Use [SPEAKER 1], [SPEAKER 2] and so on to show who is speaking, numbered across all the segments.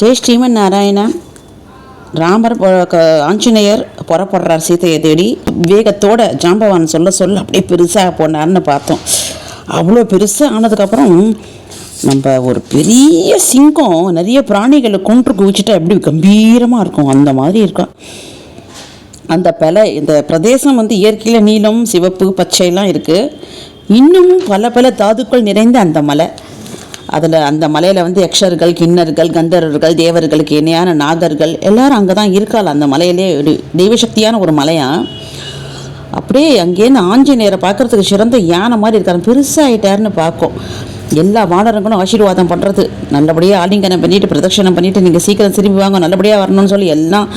[SPEAKER 1] ஜெய் ஸ்ரீமன் நாராயணா. ராமர் க- ஆஞ்சநேயர் புறப்படுறார் சீதையை தேடி. வேகத்தோட ஜாம்பவான் சொல்ல சொல்ல அப்படியே பெருசாக போனார்னு பார்த்தோம். அவ்வளோ பெருசாக ஆனதுக்கப்புறம் நம்ம ஒரு பெரிய சிங்கம் நிறைய பிராணிகளை கொன்று குவிச்சிட்டா எப்படி கம்பீரமாக இருக்கும். அந்த மாதிரி இருக்கும். அந்த பல இந்த பிரதேசம் வந்து இயற்கையில் நீளம் சிவப்பு பச்சைலாம் இருக்குது இன்னமும் பல பல தாதுக்கள் நிறைந்த அந்த மலை. அதில் அந்த மலையில் வந்து யக்ஷர்கள் கிண்ணர்கள் கந்தர்வர்கள் தேவர்களுக்கு இணையான நாகர்கள் எல்லாரும் அங்கே தான் இருக்காள். அந்த மலையிலே ஒரு தெய்வசக்தியான ஒரு மலையா? அப்படியே அங்கேருந்து ஆஞ்சநேயரை பார்க்கறதுக்கு சிறந்த யானை மாதிரி இருக்காரு. பெருசாகிட்டாருன்னு பார்க்கும். எல்லா வானரங்களும் ஆசீர்வாதம் பண்ணுறது நல்லபடியாக ஆலிங்கனம் பண்ணிவிட்டு பிரதட்சணம் பண்ணிவிட்டு நீங்கள் சீக்கிரம் திரும்பி வாங்க நல்லபடியாக வரணும்னு சொல்லி எல்லாம்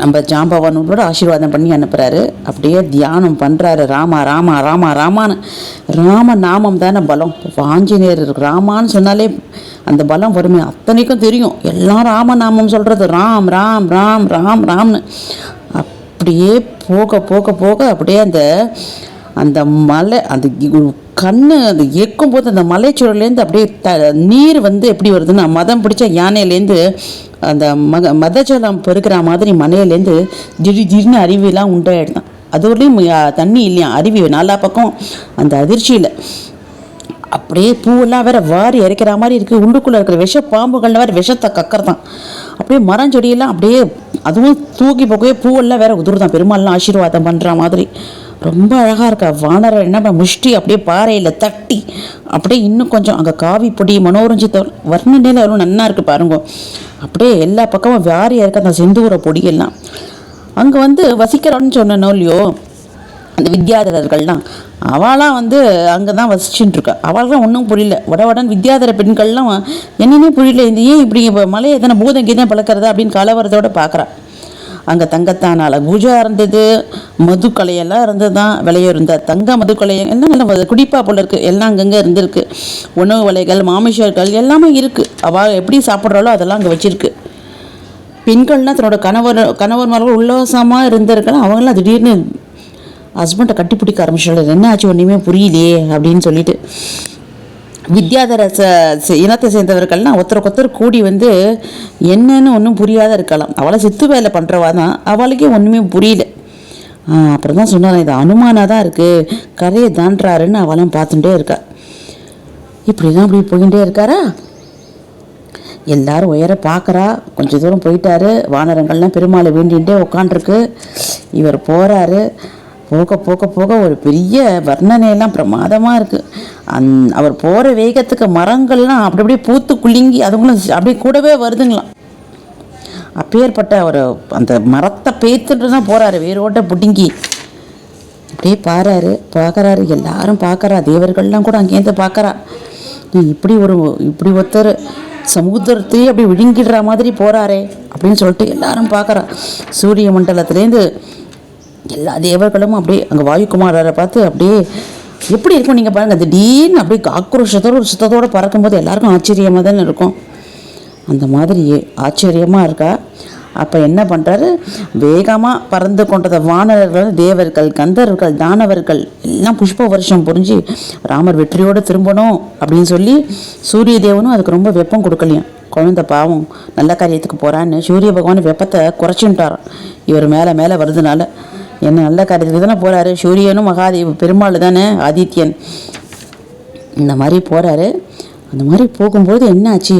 [SPEAKER 1] நம்ம ஜாம்பவானோட ஆசீர்வாதம் பண்ணி அனுப்புகிறாரு அப்படியே தியானம் பண்ணுறாரு ராமா ராமா ராமா ராமான்னு. ராம நாமம் தானே பலம். இப்போ ஆஞ்சநேயர் ராமான்னு சொன்னாலே அந்த பலம் வறுமை அத்தனைக்கும் தெரியும். எல்லாம் ராம நாமம் சொல்கிறது ராம் ராம் ராம் ராம் ராம்னு. அப்படியே போக போக போக அப்படியே அந்த அந்த மலை அந்த கண்ணு அது எக்கும் போது அந்த மலைச்சூழலேருந்து அப்படியே த நீர் வந்து எப்படி வருதுன்னா மதம் பிடிச்ச யானையிலேருந்து அந்த மக மதஜலம் பெருக்கிற மாதிரி மலையிலேருந்து திடீர் திடீர்னு அருவிலாம் உண்டாயிடுதான். அது வரலையும் தண்ணி இல்லையா அருவி நாலா பக்கம் அந்த அதிர்ச்சியில். அப்படியே பூவெல்லாம் வேற வாரி இறைக்கிற மாதிரி இருக்குது உள்ளுக்குள்ளே இருக்கிற விஷ பாம்புகள் வேற விஷத்தை கக்கறதான். அப்படியே மரம் செடியெல்லாம் அப்படியே அதுவும் தூக்கி போகவே பூவெல்லாம் வேற உதிர்தான். பெருமாள்லாம் ஆசீர்வாதம் பண்ணுற மாதிரி. ரொம்ப அழகாக இருக்கா. வானரை என்ன பண்ண முஷ்டி அப்படியே பாறையில் தட்டி அப்படியே இன்னும் கொஞ்சம் அங்கே காவி பொடி மனோரஞ்சித்த வர்ணனையில் எவ்வளோ நன்னா இருக்குது பாருங்க. அப்படியே எல்லா பக்கமும் வாரி இருக்க அந்த செந்தூர பொடியெல்லாம். அங்கே வந்து வசிக்கிறோன்னு சொன்னோம் இல்லையோ அந்த வித்யாதரர்கள்லாம். அவளாம் வந்து அங்கே தான் வசிச்சுட்டு இருக்கா அவளுக்கு ஒன்றும் புரியல உடவுடன் வித்யாதர பெண்கள்லாம் என்னென்ன புரியல. இந்த ஏன் இப்படி இப்போ மலையை எத்தனை பூதம் கீதம் பழக்கிறதா அப்படின்னு கலவரத்தோட பார்க்குறா அங்கே தங்கத்தானால் பூஜா இருந்தது. மதுக்கலையெல்லாம் இருந்தது தான் விளையிருந்த தங்க மதுக்கலை எல்லாம் நல்ல குடிப்பா போல இருக்குது எல்லாம் அங்கங்கே இருந்திருக்கு. உணவு வலைகள் மாமிஷர்கள் எல்லாமே இருக்குது அவள் எப்படி சாப்பிட்றாளோ அதெல்லாம் அங்கே வச்சுருக்கு. பெண்கள்னால் தன்னோட கணவர் கணவர்மார்கள் உல்லாசமாக இருந்திருக்கலாம். அவங்களாம் திடீர்னு ஹஸ்பண்டை கட்டி பிடிக்க ஆரம்பிச்சிடல என்ன ஆச்சு ஒன்றுமே புரியலையே அப்படின்னு சொல்லிட்டு. வித்யாதர ச இனத்தை சேர்ந்தவர்கள்லாம் ஒருத்தருக்கொத்தர் கூடி வந்து என்னன்னு ஒன்றும் புரியாத இருக்கலாம். அவளை சித்து வேலை பண்ணுறவா தான். அவளுக்கே ஒன்றுமே புரியல. அப்புறம் தான் சொன்னாங்க இது அனுமானாக தான் இருக்குது கரையை தாண்டுறாருன்னு அவளும் பார்த்துட்டே இருக்கா. இப்படி தான் அப்படி போயிட்டே இருக்காரா? எல்லாரும் உயர பார்க்குறா கொஞ்சம் தூரம் போயிட்டாரு. வானரங்கள்லாம் பெருமாளை வேண்டிகிட்டே உட்காண்ட்ருக்கு இவர் போகிறாரு போக போக போக ஒரு பெரிய வர்ணனையெல்லாம் பிரமாதமாக இருக்குது அந் அவர் போகிற வேகத்துக்கு மரங்கள்லாம் அப்படி அப்படியே பூத்து குலுங்கி அதுங்களும் அப்படியே கூடவே வருதுங்களாம். அப்பேற்பட்ட ஒரு அந்த மரத்தை பேத்துட்டு தான் போகிறாரு வேரோட்ட பிடுங்கி. அப்படியே பாராரு பார்க்குறாரு எல்லாரும் பார்க்கறா தேவர்கள்லாம் கூட அங்கேருந்து பார்க்கறா நீ இப்படி ஒரு இப்படி ஒருத்தர் சமுத்திரத்தையே அப்படி விழுங்கிடுற மாதிரி போகிறாரே அப்படின்னு சொல்லிட்டு எல்லாரும் பார்க்கறா சூரிய மண்டலத்துலேருந்து எல்லா தேவர்களும் அப்படியே அங்கே வாயுக்குமாரரை பார்த்து அப்படியே எப்படி இருக்கும் நீங்கள் பாருங்கள் திடீர்னு அப்படியே ஆக்ரோஷத்தோட ஒரு சுத்தத்தோடு பறக்கும்போது எல்லாருக்கும் ஆச்சரியமாக தானே இருக்கும். அந்த மாதிரி ஆச்சரியமாக இருக்கா? அப்போ என்ன பண்ணுறாரு வேகமாக பறந்து கொண்டத வானர்கள் தேவர்கள் கந்தர்கள் தானவர்கள் எல்லாம் புஷ்ப வருஷம் புரிஞ்சு ராமர் வெற்றியோடு திரும்பணும் அப்படின்னு சொல்லி சூரிய தேவனும் அதுக்கு ரொம்ப வெப்பம் கொடுக்கலையாம். குழந்தை பாவம் நல்ல காரியத்துக்கு போகிறான்னு சூரிய பகவான் வெப்பத்தை குறைச்சுட்டாராம். இவர் மேலே மேலே வருதுனால. என்ன நல்ல காரியத்துக்கு தானே போகிறாரு சூரியனும் மகாதேவ் பெருமாள் தானே ஆதித்யன். இந்த மாதிரி போகிறாரு அந்த மாதிரி போகும்போது என்ன ஆச்சு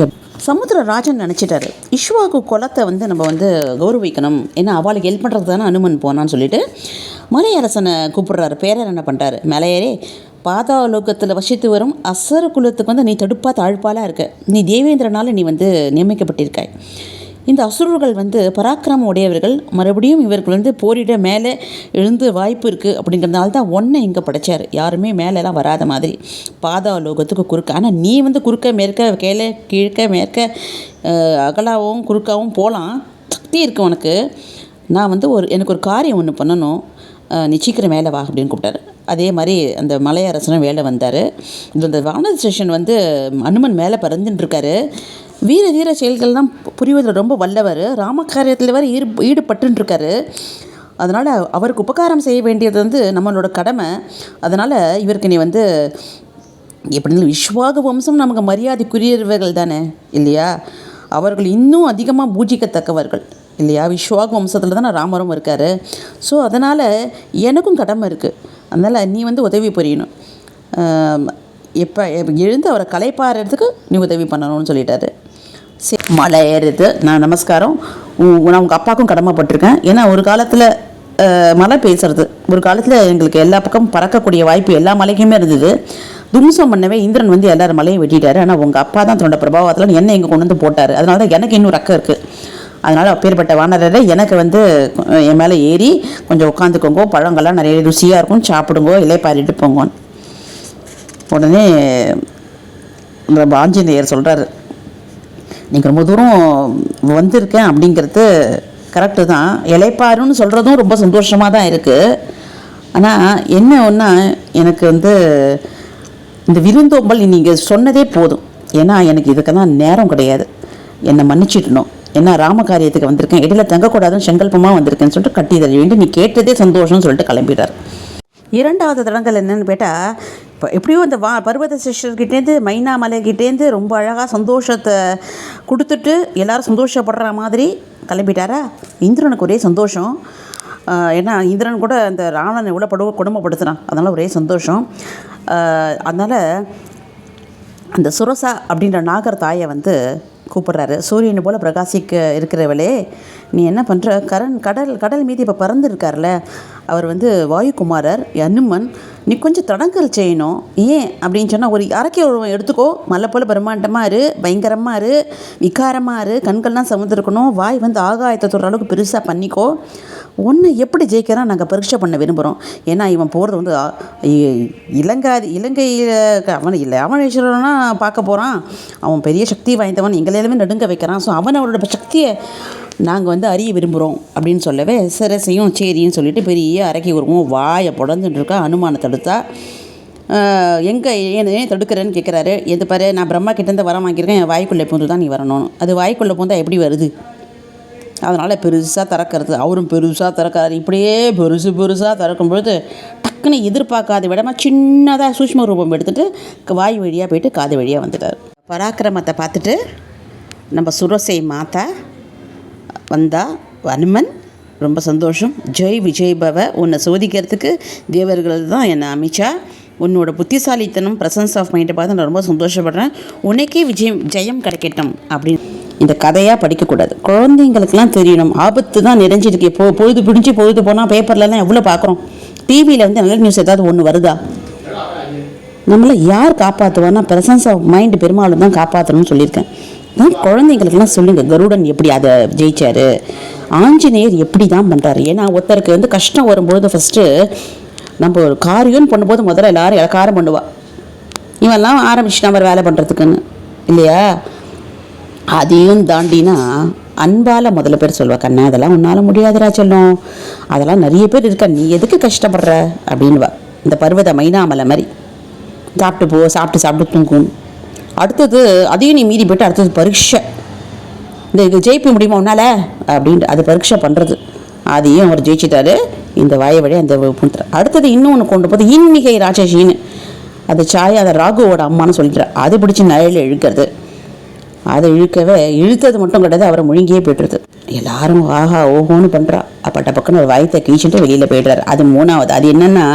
[SPEAKER 1] சமுத்திரராஜன் நினச்சிட்டாரு. இஷ்வாக்கு குலத்தை வந்து நம்ம வந்து கௌரவிக்கணும். ஏன்னா அவளுக்கு ஹெல்ப் பண்ணுறது தானே அனுமன் போனான்னு சொல்லிட்டு மலையரசனை கூப்பிடுறாரு. பேரர் என்ன பண்ணுறாரு மலையரே பாதாளோகத்தில் வசித்து வரும் அசர குலத்துக்கு வந்து நீ தடுப்பா தாழ்ப்பாலாக இருக்க. நீ தேவேந்திரனால் நீ வந்து நியமிக்கப்பட்டிருக்காய். இந்த அசுரர்கள் வந்து பராக்கிரமம் உடையவர்கள். மறுபடியும் இவர்கள் வந்து போரிட மேலே எழுந்து வாய்ப்பு இருக்குது அப்படிங்கிறதுனால தான் ஒன்றை இங்கே படைச்சார். யாருமே மேலெலாம் வராத மாதிரி. பாதாளோகத்துக்கு குறுக்க. ஆனால் நீ வந்து குறுக்க மேற்க கீழே கீழ்க்க மேற்க அகலாவும் குறுக்காவும் போகலாம் சக்தி இருக்குது உனக்கு. நான் வந்து ஒரு எனக்கு ஒரு காரியம் ஒன்று பண்ணணும். நிச்சயிக்கிற நீ சீக்கிரம் மேலே வா அப்படின்னு கூப்பிட்டாரு. அதே மாதிரி அந்த மலையரசனும் வேலை வந்தார். இந்த வானதி ஸ்டேஷன் வந்து அனுமன் மேலே பறந்துட்டுருக்காரு வீர தீர செயல்கள் தான் புரிவதில் ரொம்ப வல்லவர். ராமகாரியத்தில் வேறு ஈடு ஈடுபட்டுருக்காரு அதனால் அவருக்கு உபகாரம் செய்ய வேண்டியது வந்து நம்மளோட கடமை. அதனால் இவருக்கு நீ வந்து எப்படி விஸ்வாக வம்சம் நமக்கு மரியாதைக்குரியவர்கள் தானே இல்லையா? அவர்கள் இன்னும் அதிகமாக பூஜிக்கத்தக்கவர்கள் இல்லையா? விஸ்வாக வம்சத்தில் தானே ராமரும் இருக்கார். ஸோ அதனால் எனக்கும் கடமை இருக்குது அதனால் நீ வந்து உதவி புரியணும். எப்போ எழுந்து அவரை கலைப்பாடுறதுக்கு நீ உதவி பண்ணணும்னு சொல்லிட்டாரு. சரி மலை நான் நமஸ்காரம். உ- நான் உங்கள் அப்பாவுக்கும் கடமைப்பட்டிருக்கேன். ஏன்னா ஒரு காலத்தில் மழை பேசுறது. ஒரு காலத்தில் எங்களுக்கு எல்லா பக்கமும் பறக்கக்கூடிய வாய்ப்பு எல்லா மலைக்குமே இருந்தது. தும்சம் பண்ணவே இந்திரன் வந்து எல்லாரும் மலையும் வெட்டிட்டாரு. ஆனால் உங்கள் அப்பா தான் தன்னோட பிரபாவத்தில் என்னை இங்கே கொண்டு வந்து போட்டார். அதனால தான் எனக்கு இன்னும் ரக்கம் இருக்குது அதனால் அப்பேற்பட்ட வானரரை எனக்கு வந்து என் மேலே ஏறி கொஞ்சம் உட்காந்துக்கோங்க பழங்கள்லாம் நிறைய ருசியாக இருக்கும். சாப்பிடுங்கோ இலைப்பாரிட்டு போங்கோன்னு. உடனே இந்த ஆஞ்சநேயர் சொல்கிறாரு நீங்கள் ரொம்ப தூரம் வந்திருக்கேன் அப்படிங்கிறது கரெக்டு தான். இலைப்பாருன்னு சொல்கிறதும் ரொம்ப சந்தோஷமாக தான் இருக்குது ஆனால் என்ன ஒன்றா எனக்கு வந்து இந்த விருந்தோம்பல் நீங்கள் சொன்னதே போதும். ஏன்னா எனக்கு இதுக்கெல்லாம் நேரம் கிடையாது. என்னை மன்னிச்சிடணும். என்ன ராம காரியத்துக்கு வந்திருக்கேன். இடையில தங்கக்கூடாதுன்னு செங்கல்பமாக வந்திருக்கேன்னு சொல்லிட்டு கட்டி தர வேண்டி நீ கேட்டதே சந்தோஷம்னு சொல்லிட்டு கிளம்பிட்டார் இரண்டாவது தடங்கள் என்னன்னு கேட்டால் இப்போ எப்படியோ இந்த வா பர்வத சிஷ்டர்கிட்டேருந்து மைனா மலைகிட்டேருந்து ரொம்ப அழகாக சந்தோஷத்தை கொடுத்துட்டு எல்லாரும் சந்தோஷப்படுற மாதிரி கிளம்பிட்டாரா? இந்திரனுக்கு ஒரே சந்தோஷம். ஏன்னா இந்திரன் கூட அந்த ராவணன் எவ்வளோ படுவ குடும்பப்படுத்துகிறான் அதனால் ஒரே சந்தோஷம். அதனால் அந்த சுரசா அப்படின்ற நாகர் தாயை வந்து கூப்பிட்றாரு. சூரியனை போல் பிரகாசிக்க இருக்கிறவளே நீ என்ன பண்ணுற கரண் கடல் கடல் மீது இப்போ பறந்துருக்கார்ல அவர் வந்து வாயுகுமாரர் அனுமன் நீ கொஞ்சம் தடங்கல் செய்யணும். ஏன்? அப்படின்னு சொன்னால் ஒரு அரைக்கை உருவம் எடுத்துக்கோ. மலை போல் பிரம்மாண்டமாக இரு பயங்கரமாக இரு விகாரமாக இரு கண்கள்லாம் சமந்திருக்கணும் வாய் வந்து ஆகாயத்தை தொடுற அளவுக்கு பெருசாக பண்ணிக்கோ. ஒன்று எப்படி ஜெயிக்கிறான் நாங்கள் பரீட்சை பண்ண விரும்புகிறோம் ஏன்னா இவன் போகிறது வந்து இலங்காதி இலங்கையில் அவன் இல்லை அவனேஸ்வரனா பார்க்க போகிறான் அவன் பெரிய சக்தி வாய்ந்தவன் எங்களையிலுமே நடுங்க வைக்கிறான். ஸோ அவன் அவனோட சக்தியை நாங்கள் வந்து அறிய விரும்புகிறோம் அப்படின்னு சொல்லவே சிரசையும் சரின்னு சொல்லிட்டு பெரிய அரைக்கி உருவம் வாயை புடந்துட்டு இருக்கா அனுமானை தடுத்தா எங்கே ஏன் ஏன் தடுக்கிறேன்னு கேட்குறாரு எது பாரு நான் பிரம்மா கிட்டேருந்து வர வாங்கியிருக்கேன் என் வாய்க்குள்ளே பூந்து தான் நீ வரணும். அது வாய்க்குள்ளே பூந்தால் எப்படி வருது? அதனால் பெருசாக திறக்கிறது. அவரும் பெருசாக திறக்காரு இப்படியே பெருசு பெருசாக திறக்கும் பொழுது டக்குன்னு எதிர்பார்க்காத விடமா சின்னதாக சூஷ்ம ரூபம் எடுத்துகிட்டு வாய் வழியாக போயிட்டு காது வழியாக வந்துட்டார். பராக்கிரமத்தை பார்த்துட்டு நம்ம சுரசை மாத்தா வந்தா அனுமன் ரொம்ப சந்தோஷம். ஜெய் விஜய் பவ உன்னை சோதிக்கிறதுக்கு தேவர்கள் தான் என்னை அமைச்சா. உன்னோட புத்திசாலித்தனம் பிரசன்ஸ் ஆஃப் மைண்டை பார்த்து நான் ரொம்ப சந்தோஷப்படுறேன். உனக்கே விஜயம் ஜெயம் கிடைக்கட்டும் அப்படின்னு இந்த கதையாக படிக்கக்கூடாது. குழந்தைங்களுக்கெல்லாம் தெரியணும். ஆபத்து தான் நிறைஞ்சிருக்கு. போ பொழுது பிடிச்சி பொழுது போனால் பேப்பர்லலாம் எவ்வளோ பார்க்குறோம். டிவியில் வந்து நல்ல நியூஸ் ஏதாவது ஒன்று வருதா? நம்மளை யார் காப்பாற்றுவான்னா ப்ரெசன்ஸ் ஆஃப் மைண்டு பெரும்பாலும் தான் காப்பாற்றணும்னு சொல்லியிருக்கேன். நான் குழந்தைங்களுக்கெல்லாம் சொல்லுங்கள் கருடன் எப்படி அதை ஜெயிச்சார்? ஆஞ்சநேயர் எப்படி தான் பண்ணுறாரு ஏன்னா ஒருத்தருக்கு வந்து கஷ்டம் வரும்பொழுது ஃபஸ்ட்டு நம்ம ஒரு காரியம்னு பண்ணும்போது முதல்ல எல்லாரும் இலக்காரம் பண்ணுவாள் இவெல்லாம் ஆரம்பிச்சுட்டான் அவர் வேலை பண்ணுறதுக்குன்னு இல்லையா? அதையும் தாண்டினா அன்பால் முதல்ல பேர் சொல்லுவா கண்ணா அதெல்லாம் உன்னால் முடியாதுடா சொல்லும். அதெல்லாம் நிறைய பேர் இருக்கா நீ எதுக்கு கஷ்டப்படுற? அப்படின்வா இந்த பருவத மைனாமலை மாதிரி. சாப்பிட்டு போ சாப்பிட்டு சாப்பிட்டு தூங்கும் அடுத்தது அதையும் நீ மீறி போயிட்டு அடுத்தது பரீட்சை. இந்த இது ஜெயிக்க முடியுமா உன்னால? அப்படின்ட்டு அது பரீட்சை பண்ணுறது அதையும் அவர் ஜெயிச்சிட்டாரு. இந்த வாய வழி அந்த புண்ணியர் அடுத்தது இன்னொன்று கொண்டு போது இன்னிகை ராட்சசின்னு. அது சாய் அதை ராகுவோட அம்மான்னு சொல்லிட்டார் அது பிடிச்சி நழையில் இழுக்கிறது. அதை இழுக்கவே இழுத்தது மட்டும் கிடையாது அவரை முழுங்கியே போய்ட்டுருது எல்லாரும் ஆஹா ஓஹோன்னு பண்ணுறா அப்பட்ட பக்கம்னு ஒரு வாயத்தை கீழ்ச்சிட்டு வெளியில் போய்டுறாரு. அது மூணாவது. அது என்னென்னா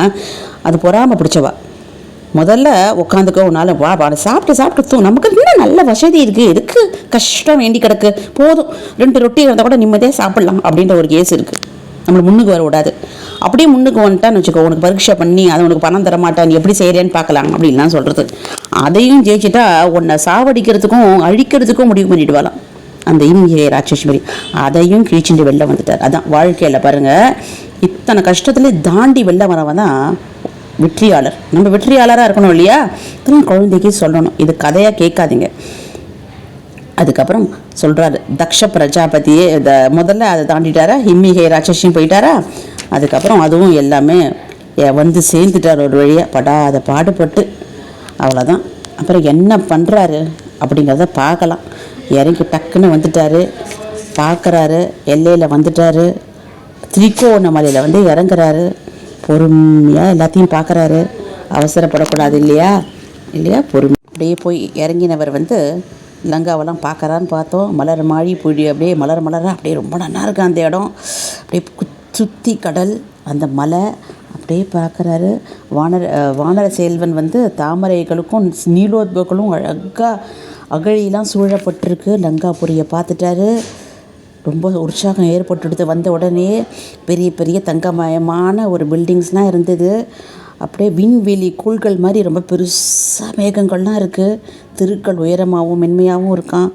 [SPEAKER 1] அது பொறாமல் பிடிச்சவா? முதல்ல உட்காந்துக்கோ உன்னால் வா வா சாப்பிட்டு சாப்பிட்டு தூ. நமக்கு இன்னும் நல்ல வசதி இருக்குது எதுக்கு கஷ்டம் வேண்டி கிடக்கு? போதும். ரெண்டு ரொட்டி இருந்தால் கூட நிம்மதியாக சாப்பிட்லாம் அப்படின்ற ஒரு கேஸ் இருக்குது நம்மளை முன்னுக்கு வர விடாது. அப்படியே முன்னுக்கு வந்துட்டான்னு வச்சுக்கோ உனக்கு பரீட்சை பண்ணி அதை உனக்கு பணம் தர மாட்டான் நீ எப்படி செய்கிறேன்னு பார்க்கலாம் அப்படின்லாம் சொல்கிறது அதையும் ஜெயிச்சிட்டா உன்னை சாவடிக்கிறதுக்கும் அழிக்கிறதுக்கும் முடிவு பண்ணிவிடுவாளாம் அந்த இம்மிகை ராட்சஸ்வரி. அதையும் கிழிச்சுட்டு வெளில வந்துட்டார். அதான் வாழ்க்கையில் பாருங்கள் இத்தனை கஷ்டத்துல தாண்டி வெளில வரவன் தான் வெற்றியாளர். நம்ம வெற்றியாளராக இருக்கணும் இல்லையா? இதெல்லாம் குழந்தைக்கு சொல்லணும். இது கதையாக கேட்காதீங்க. அதுக்கப்புறம் சொல்கிறாரு தக்ஷ பிரஜாபதியே இத முதல்ல அதை தாண்டிட்டாரா? ஹிம்மிகை ராட்சசியும் போயிட்டாரா? அதுக்கப்புறம் அதுவும் எல்லாமே வந்து சேர்ந்துட்டார் ஒரு வழியாக படாத பாடுபட்டு. அவ்வளோதான் அப்புறம் என்ன பண்ணுறாரு அப்படிங்கிறத பார்க்கலாம். இறங்கி டக்குன்னு வந்துட்டாரு. பார்க்குறாரு. எல்லையில் வந்துட்டாரு. திரிகோணமலையில் வந்து இறங்குறாரு. பொறுமையாக எல்லாத்தையும் பார்க்குறாரு. அவசரப்படக்கூடாது இல்லையா? இல்லையா? பொறுமை. அப்படியே போய் இறங்கினவர் வந்து லங்காவெல்லாம் பார்க்கறான்னு பார்த்தோம். மலர் மாழி புழி அப்படியே மலர் மலராக அப்படியே ரொம்ப நல்லா இருக்கு அந்த இடம். அப்படியே சுற்றி கடல் அந்த மலை அப்படியே பார்க்குறாரு. வானர வானர செல்வன் வந்து தாமரைகளுக்கும் நீலோத்பகளும் அழகாக அகழியெல்லாம் சூழப்பட்டிருக்கு. லங்காபுரியை பார்த்துட்டாரு. ரொம்ப உற்சாகம் ஏற்பட்டுடுது. வந்த உடனே பெரிய பெரிய தங்கமயமான ஒரு பில்டிங்ஸ்லாம் இருந்தது. அப்படியே விண்வெளி கூழ்கள் மாதிரி ரொம்ப பெருசாக மேகங்கள்லாம் இருக்குது திருக்கள் உயரமாகவும் மென்மையாகவும் இருக்கான்.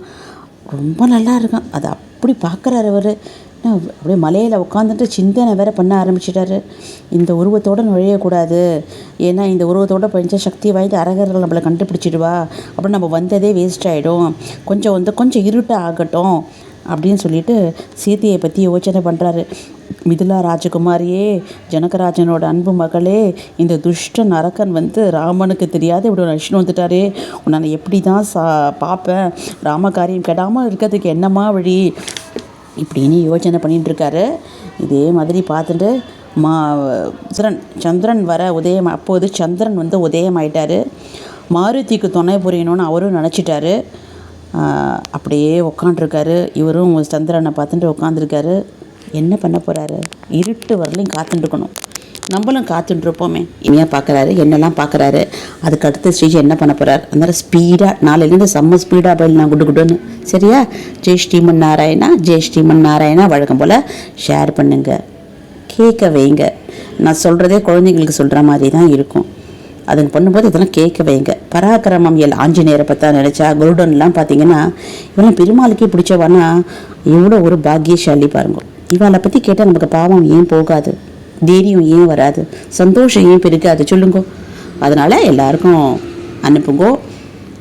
[SPEAKER 1] ரொம்ப நல்லா இருக்கான். அதை அப்படி பார்க்குறாரு அவர். அப்படியே மலையில் உட்காந்துட்டு சிந்தனை வேற பண்ண ஆரம்பிச்சிட்டாரு. இந்த உருவத்தோடு நுழையக்கூடாது. ஏன்னா இந்த உருவத்தோட பஞ்ச சக்தி வாய்ந்த அரகர்கள் நம்மளை கண்டுபிடிச்சிடுவா. அப்புறம் நம்ம வந்ததே வேஸ்ட் ஆகிடும் கொஞ்சம் வந்து கொஞ்சம் இருட்டாக ஆகட்டும். அப்படின்னு சொல்லிட்டு சீதையை பற்றி யோசனை பண்ணுறாரு மிதிலா ராஜகுமாரியே ஜனகராஜனோட அன்பு மகளே இந்த துஷ்ட நரக்கன் வந்து ராமனுக்கு தெரியாத இப்படி ஒரு அழிச்சுன்னு வந்துட்டாரே. உன்னை நான் எப்படி தான் சா பார்ப்பேன் ராமகாரியம் கெடாமல் இருக்கிறதுக்கு என்னம்மா வழி? இப்படின்னு யோசனை பண்ணிட்டு இருக்காரு. இதே மாதிரி பார்த்துட்டு மா சந்திரன் சந்திரன் வர உதயம் அப்போது சந்திரன் வந்து உதயம் ஆயிட்டார் மாருதிக்கு துணை புரியணும்னு அவரும் நினச்சிட்டாரு. அப்படியே உக்காண்ட்ருக்காரு. இவரும் சந்திரனை பார்த்துட்டு உட்காந்துருக்காரு என்ன பண்ண போகிறாரு இருட்டு வரலையும் காத்துட்டுருக்கணும். நம்மளும் காத்துட்ருப்போமே இனியாக பார்க்குறாரு என்னெல்லாம் பார்க்குறாரு அதுக்கு ஸ்ரீஜி ஸ்டேஜ் என்ன பண்ண போகிறார் அதனால் ஸ்பீடாக நாளையிலேருந்து செம்ம ஸ்பீடாக போயிடலாம் குடு குடுன்னு சரியா? ஜெய் ஸ்ரீமன் நாராயணா ஜெய் ஸ்ரீமன் நாராயணா வழக்கம் போல் ஷேர் பண்ணுங்க. கேட்க வைங்க. நான் சொல்கிறதே குழந்தைங்களுக்கு சொல்கிற மாதிரி தான் இருக்கும். அது பண்ணும்போது இதெல்லாம் கேட்க வைங்க. பராக்கிரமம் எல் ஆஞ்சநேயரை பற்றா நினச்சா குருடன்லாம் பார்த்தீங்கன்னா இவெல்லாம் பெருமாளுக்கே பிடிச்சவானா எவ்வளோ ஒரு பாக்கியசாலி பாருங்க. இவளை பற்றி கேட்டால் நமக்கு பாவம் ஏன் போகாது? தைரியம் ஏன் வராது? சந்தோஷம் ஏன் பெருக்காது சொல்லுங்கோ. அதனால் எல்லாருக்கும் அனுப்புங்கோ.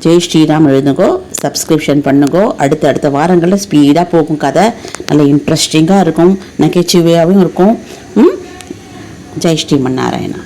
[SPEAKER 1] ஜெய் ஸ்ரீராம் எழுதுங்கோ. சப்ஸ்கிரிப்ஷன் பண்ணுங்கோ. அடுத்த அடுத்த வாரங்களில் ஸ்பீடாக போகும் கதை. நல்ல இன்ட்ரெஸ்டிங்காக இருக்கும். நகைச்சுவையாகவும் இருக்கும். ம்? ஜெய் ஸ்ரீமன் நாராயணா.